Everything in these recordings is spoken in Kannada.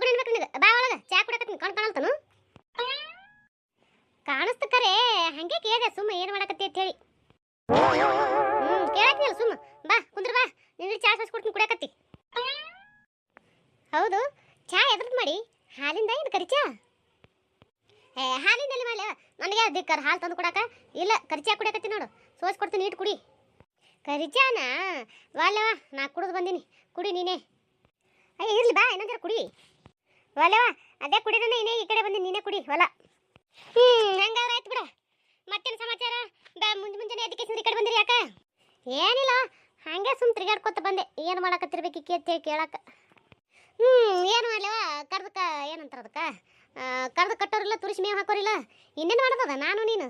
ನಿನಗೆ. ಬಾ ಚಾ ಕುಡಕತ್ತೀನಿ ಕಣ್ ಕಾಣಲ್ತನು ಕಾಣಿಸ್ತ ಕರೆ, ಹಂಗೆ ಕೇಳಿದೆ, ಸುಮ್ಮ ಏನು ಮಾಡಕತ್ತಿ ಅಂತ ಹೇಳಿ. ಹ್ಮ್ ಕೇಳತ್ನಿಲ್ಲ ಸುಮ್ಮ. ಬಾ, ಕುಂದ್ರ ಬಾ ನಿನ್ನ ಚಾ ಕೊಡ್ತೀನಿ, ಕುಡಿಯಕತ್ತಿ. ಹೌದು, ಚಾ ಎದ್ರದ್ ಮಾಡಿ, ಹಾಲಿಂದ ಏನು ಕರಿಚಾ ಏ ಹಾಲಿಂದಲ್ಲಿ ಮಾಡಲಿ? ನನಗೆ ಅದಕ್ಕೆ ಹಾಲು ತಂದು ಕೊಡಾಕ ಇಲ್ಲ ಕರಿಚಾ ಕುಡಿಯಕತ್ತಿ ನೋಡು. ಸೋಸ್ ಕೊಡ್ತೀನಿ ಇಟ್ಟು ಕುಡಿ. ಕರಿಚಾನ ವಾಲವ ನಾ ಕುಡಿದು ಬಂದೀನಿ. ಕುಡಿ ನೀನೇ. ಅಯ್ಯ ಇರ್ಲಿ ಬಾ ಇನ್ನೊಂದರ ಕುಡಿ. ವಾಲವ ಅದೇ ಕುಡಿದ್ರೆ ಇನ್ನೇ ಈ ಕಡೆ ಬಂದು ನೀನೇ ಕುಡಿ ಹೊಲ ಹ್ಞೂ ಹಂಗಾದ್ರೆ ಆಯ್ತು ಬಿಡ. ಮತ್ತೇನು ಸಮಾಚಾರ? ಮುಂಜೆ ಮುಂಜಾನೆ ಅದಕ್ಕೆ ಈ ಕಡೆ ಬಂದಿರಿ ಯಾಕ? ಏನಿಲ್ಲ, ಹಂಗೆ ಸುಮ್ ತಿರ್ಗಾಡ್ಕೊತ ಬಂದೆ. ಏನು ಮಾಡಕತ್ತಿರ್ಬೇಕು ಈ ಅಂತೇಳಿ ಕೇಳಕ್ಕೆ ಹ್ಞೂ ಏನು ಮಾಡ್ಲವ? ಕರ್ದಕ್ಕ ಏನಂತಾರ ಅದಕ್ಕೆ? ಕರ್ದು ಕಟ್ಟೋರಿಲ್ಲ ತುರಿಸಿ ಮೇವು ಹಾಕೋರಿಲ್ಲ. ಇನ್ನೇನು ಮಾಡೋದದ ನಾನು, ನೀನು?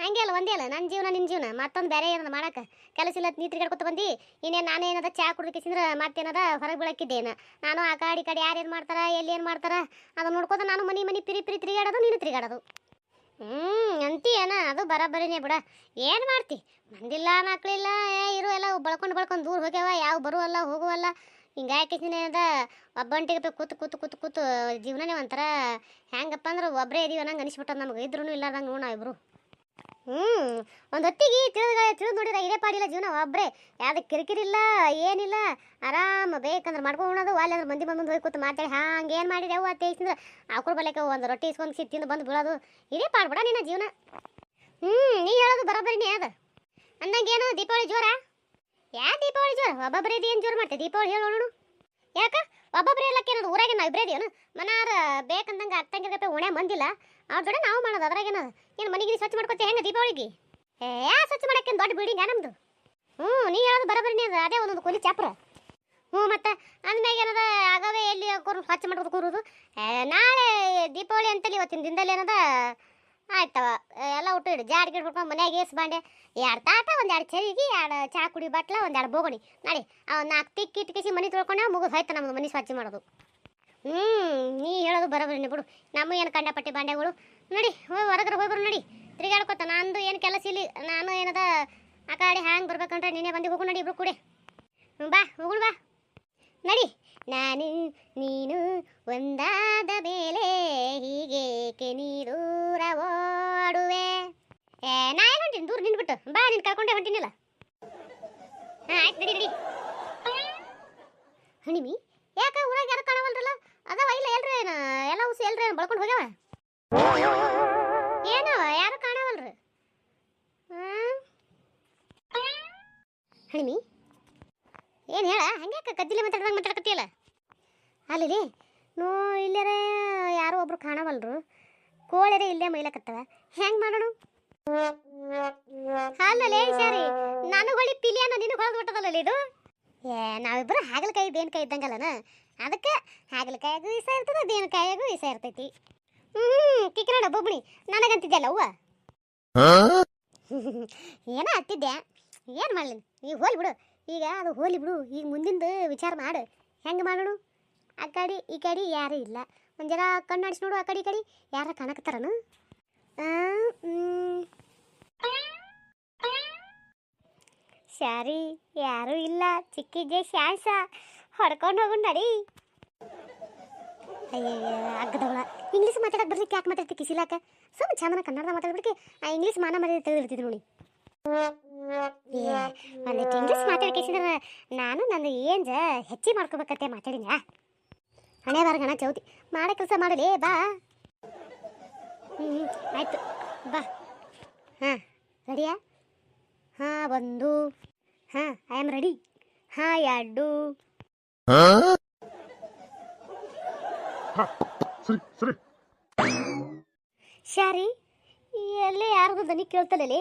ಹಂಗೆ ಅಲ್ಲ, ಒಂದೇ ಅಲ್ಲ. ನನ್ನ ಜೀವನ ನಿನ್ನ ಜೀವನ. ಮತ್ತೊಂದು ಬೇರೆ ಏನದ ಮಾಡಕ್ಕೆ ಕೆಲಸ ಇಲ್ಲ ನೀ ತಿರ್ಗಾಡ್ಕೊತ ಬಂದು? ಇನ್ನೇನು ನಾನೇನದ ಚಾ ಕುಡ್ದಕ್ಕಿಸಿದ್ರೆ ಮತ್ತೇನದ ಹೊರಗೆ ಬೀಳಕ್ಕಿದ್ದೇನು? ನಾನು ಆ ಕಾಡಿ ಕಡೆ ಯಾರು ಏನು ಮಾಡ್ತಾರೆ, ಎಲ್ಲಿ ಏನು ಮಾಡ್ತಾರೆ? ಅದನ್ನು ನೋಡ್ಕೋತ ನಾನು ಮನೆ ಮನೆ ಪಿರಿ ಪಿರಿ ತಿರುಗಾಡೋದು, ನೀನು ತಿರುಗಾಡೋದು. ಹ್ಞೂ ಅಂತೀಯನ? ಅದು ಬರಬರಿನೇ ಬಿಡ. ಏನು ಮಾಡ್ತಿ? ಮಂದಿಲ್ಲ ಮಕ್ಕಳಿಲ್ಲ ಏ, ಇರು ಎಲ್ಲ ಬಳ್ಕೊಂಡು ಬಳ್ಕೊಂಡು ದೂರ ಹೋಗ್ಯಾವ, ಯಾವ ಬರುವಲ್ಲ ಹೋಗುವಲ್ಲ ಹಿಂಗಾಗಿ ಅದ ಒಬ್ಬಂಟಿಗೆ ಕೂತು ಕೂತು ಕೂತು ಕೂತು ಜೀವನನೇ ಒಂಥರ ಹೆಂಗಪ್ಪ ಅಂದ್ರೆ ಒಬ್ಬರೇ ಇದೀವಿ ಅನ್ನಂಗೆ ಅನಿಸ್ಬಿಟ್ಟದ ನಮ್ಗೆ. ಇದ್ರೂ ಇಲ್ಲಾರ್ದಂಗೆ ನೋಡೋಣ ಇಬ್ರು ಹ್ಞೂ ಒಂದು ಹೊತ್ತಿಗೆ ತಿಳಿದ ತಿಳಿದು ನೋಡಿದ್ರೆ ಇದೇ ಪಾಡಿಲ್ಲ ಜೀವನ ಒಬ್ಬರೇ ಯಾವ್ದು ಕಿರಿಕಿರಿಲ್ಲ ಏನಿಲ್ಲ. ಆರಾಮ ಬೇಕಂದ್ರೆ ಮಾಡ್ಕೊಂಡು ಅಲ್ಲಿ ಅಂದ್ರೆ ಮಂದಿ ಬಂದು ಹೋಗಿ ಕೂತು ಮಾತಾಡಿ, ಹಂಗೆ ಏನು ಮಾಡಿದೆ? ಅವು ಅತ್ತೆ ಇಸಿಂದ್ರೆ ಆಕುರ್ ಬಲಕ್ಕೆ ಒಂದು ರೊಟ್ಟಿ ಇಸ್ಕೊಂಡು ಸಿಟ್ಟು ತಿಂದು ಬಂದು ಬೀಳೋದು. ಇದೇ ಪಾಡ್ಬಿಡ ನಿನ್ನ ಜೀವನ. ಹ್ಞೂ ನೀ ಹೇಳೋದು ಬರೋಬ್ಬರಿನೇ ಅದು. ಅಂದಂಗೇನು ದೀಪಾವಳಿ ಜೋರ? ಯಾ ದೀಪಾವಳಿ ಜೋರ? ಒಬ್ಬೊಬ್ಬರೇ ಏನು ಜೋರು ಮಾಡ್ತೆ. ದೀಪಾವಳಿ ಹೇಳೋಣ ಯಾಕ? ಒಬ್ಬೊಬ್ಬರೇ ಇಬ್ಬರೇ ಇದೀವನು ಮನಾರ ಬೇಕಂದಂಗೆ ಅಕ್ಕಂಗಿರ್ಗಪ್ಪ ಉಣೆ ಮಂದಿಲ್ಲ. ಅವ್ರ ಜೊತೆ ನಾವು ಮಾಡೋದು ಅದ್ರಾಗೇನದು ಏನು ಮನೆಗೆ ಸ್ವಚ್ಛ ಮಾಡ್ಕೊತೀವಿ ಹೆಂಗೆ ದೀಪಾವಳಿಗೆ? ಏ, ಸ್ವಚ್ಛ ಮಾಡಕ್ಕೆ ದೊಡ್ಡ ಬಿಲ್ಡಿಂಗ್ ನಮ್ದು? ಹ್ಞೂ, ನೀ ಹೇಳೋದು ಬರೋಬ್ಬರಿನೇ ಅದ. ಅದೇ ಒಂದೊಂದು ಕೊಲಿ ಚಾಪ್ರ. ಹ್ಞೂ, ಮತ್ತೆ ಅಂದ್ಮ್ಯಾಗ ಏನದ? ಆಗವೇ ಎಲ್ಲಿ ಕೂರು ಸ್ವಚ್ಛ ಮಾಡ್ಕೊತ ಕೂರೋದು. ನಾಳೆ ದೀಪಾವಳಿ ಅಂತಲ್ಲಿ ಇವತ್ತಿನ ದಿನದಲ್ಲಿ ಏನದ? ಆಯ್ತವ. ಎಲ್ಲ ಊಟ ಇಡು. ಜಾಡ್ ಗಿಡ ಬಿಟ್ಕೊಂಡು ಮನ್ಯಾಗ ಏಸ್ ಬಾಂಡೆ. ಎರಡು ತಾಟ, ಒಂದು ಎರಡು ಚರಿಗೆ ಎರಡು ಚಹಾ ಕುಡಿ ಬಟ್ಲ, ಒಂದು ಎರಡು ಬೋಗಣಿ. ಆ ಅವ್ ನಾಲ್ಕು ತಿಕ್ಕಿ ಇಟ್ಕೇಸಿ ಮನೆ ತೊಳ್ಕೊಂಡ ಮುಗಿದು ಹೋಯ್ತು ನಮ್ಮದು ಮನೆ ಸ್ವಚ್ಛ ಮಾಡೋದು. ಹ್ಞೂ ನೀ ಹೇಳೋದು ಬರೋಬರಿನಿ ಬಿಡು. ನಮ್ಮ ಏನು ಕಂಡಪಟ್ಟಿ ಬಾಂಡೆಗಳು? ನೋಡಿ ಹೋಗಿ ಹೊರಗಡೆ ಹೋಗಿ ಬರು ನಡಿ. ತಿರುಗಾಡ್ಕೊತ, ನಂದು ಏನು ಕೆಲಸ ಇಲ್ಲಿ, ನಾನು ಏನದ, ಆ ಕಡೆ ಹ್ಯಾಂಗೆ ಬರ್ಬೇಕಂದ್ರೆ ನೀನೇ ಬಂದು ಹೋಗು ನೋಡಿ ಇಬ್ರು ಕೂಡಿ. ಬಾ, ಹೋಗುಣ ಬಾ. ನಡಿ. ನಾನು, ನೀನು ಒಂದಾದ ಮೇಲೆ ಹೀಗೇಕೆ ನೀ ದೂರ ಓಡುವೆ ಏ, ನಾ ಏನು ಹೊಂಟೀನಿ, ದೂರ ನಿನ್ಬಿಟ್ಟು ಬಾ, ನಿನ್ ಕರ್ಕೊಂಡೆ ಹೊಂಟಿನಿಲ್ಲ. ಹಾಂ, ಆಯ್ತು, ನಡಿ ನಡಿ. ಹಣಿಮಿ ಯಾಕ ಊರಾಗ ಯಾರು ಕಾಣವಲ್ರಲ್ಲ ಅದಾವ ಇಲ್ಲ ಎಲ್ರಿ ಏನ ಎಲ್ಲ ಉಸಿ ಎಲ್ರಿ ಏನ್ ಬಳ್ಕೊಂಡು ಹೋಗ್ಯಾವ? ಏನವ, ಯಾರು ಕಾಣವಲ್ರಿ? ಹಣಿಮಿ, ಏನು ಹೇಳ? ಹಂಗೆ ಕದ್ದಿಲೆ ಮಾತಾಡ್ದಂಗೆ ಮಾತಾಡಕತ್ತಿಯಲ್ಲ? ಅಲ್ಲಿ ನೋ, ಇಲ್ಲರ ಯಾರೋ ಒಬ್ರು ಕಾಣವಲ್ರು. ಕೋಳೆರೆ ಇಲ್ಲೇ ಮೈಲಕತ್ತವ. ಹೆಂಗೆ ಮಾಡೋಣ? ಅಲ್ಲಲೇ ಸರಿ ನಾನು ಹೊಳಿ ಪಿಲಿಯನ್ನ ನಿನಗೆ ಹೊಡೆದು ಬಿಟ್ಟದಲ್ಲ ಇದು? ಏ ನಾವಿಬ್ಬರು ಹಾಗಲಕಾಯಿ, ಬೇನ್ಕಾಯಿ ಇದ್ದಂಗಲ್ಲನ? ಅದಕ್ಕೆ ಹಾಗಲಕಾಯಾಗೂ ವಿಷ ಇರ್ತದ, ಬೇನ್ಕಾಯಾಗೂ ವಿಷ ಇರ್ತೈತಿ. ಹ್ಮ್ ಕಿಕ್ಕಿನ ಬೊಬ್ಬಣಿ ನನಗಂತಿದ್ದೆಲ್ಲ ಅವ್ವ? ಏನೋ ಹತ್ತಿದ್ದೆ ಏನು ಮಾಡಲಿ? ಈಗ ಹೋಲಿ ಬಿಡು. ಈಗ ಅದು ಹೋಲಿ ಬಿಡು. ಈಗ ಮುಂದಿಂದು ವಿಚಾರ ಮಾಡು. ಹೆಂಗೆ ಮಾಡೋಣ? ಆ ಕಡೆ, ಈ ಕಡೆ ಯಾರೂ ಇಲ್ಲ. ಒಂದು ಜರ ಕಣ್ಣು ಆಡಿಸಿ ನೋಡು ಆ ಕಡೆ, ಈ ಕಡೆ. ಯಾರ ಕಾಣಕತ್ತಾರನು. ಶಾರಿ ಯಾರೂ ಇಲ್ಲ. ಚಿಕ್ಕಿದ್ದೆ ಶಾಸ ಹೊಡ್ಕೊಂಡು ಹೋಗು ನಡಿ. ಅಯ್ಯಯ್ಯ ಅಗ್ಗದವಳ ಇಂಗ್ಲೀಷ್ ಮಾತಾಡಕ್ಕೆ ಬರ್ಲಿಕ್ಕೆ ಯಾಕೆ ಮಾತಾಡ್ತಿ ಕಿಸಿಲಾಕ? ಸ್ವಲ್ಪ ಚಂದನ ಕನ್ನಡ ಮಾತಾಡ್ಬಿಡ್ಕೆ ಆ ಇಂಗ್ಲೀಷ್ ಮಾನ ಮರ್ಯಾದೆ ತೆಗೆದಿರ್ತಿದ್ರು ನೋಡಿ. ಒಂದಿಟ್ಟು ಇಂಗ್ಲೀಷ್ ಮಾತಾಡ್ಕೇಸಿದ್ರೆ ನಾನು ನನ್ನ ಏನ್ ಜ ಹೆಚ್ಚಿ ಮಾಡ್ಕೋಬೇಕಂತೆ ಮಾತಾಡಿನ. ಹಣೆ ಬಾರ್ಗಣ ಚೌತಿ. ಮಾಡೋ ಕೆಲಸ ಮಾಡಲಿ, ಬಾ. ಹ್ಞೂ ಆಯ್ತು. ಬಾ. ಹಾಂ ರೆಡಿಯಾ ಹಾಂ, ಒಂದು. ಹಾಂ ಐ ಆಮ್ ರೆಡಿ ಹಾಂ, ಎರಡು. ಸರಿ ಶಾರಿ ಎಲ್ಲೇ ಯಾರಿಗೂ ದನಿ ಕೇಳ್ತಲೇ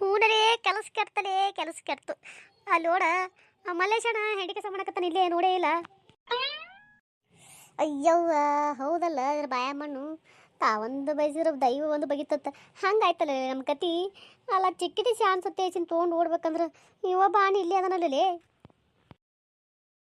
ಹೂನರೇ, ಕೆಲಸ ಕೆಡ್ತಾನೆ, ಕೆಲಸ ಕೆಡ್ತು. ಅಲ್ಲಿ ನೋಡ ಮಲ್ಲೇಶಣ್ಣ ಹೆಂಡಿ ಕೆಲಸ ಮಾಡಕತ್ತಾನ ಇಲ್ಲೇ ನೋಡೇ ಇಲ್ಲ. ಅಯ್ಯವ್ವ, ಹೌದಲ್ಲ ಅದ್ರ ಬಾಯ ಮಣ್ಣು. ತಾವೊಂದು ಬಯಸಿರೋ ದೈವ ಒಂದು ಬಗಿತತ್ತ. ಹಂಗಾಯ್ತಲ್ಲ ನಮ್ಮ ಕತಿ? ಅಲ್ಲ ಚಿಕ್ಕಿದ ಶಾನ್ಸತ್ತೆ ಸತ್ತೇಸಿನ ತೊಗೊಂಡು ಓಡ್ಬೇಕಂದ್ರೆ ಇವ ಬಾಣಿ ಇಲ್ಲಿ ಅದನಲ್ಲೇ.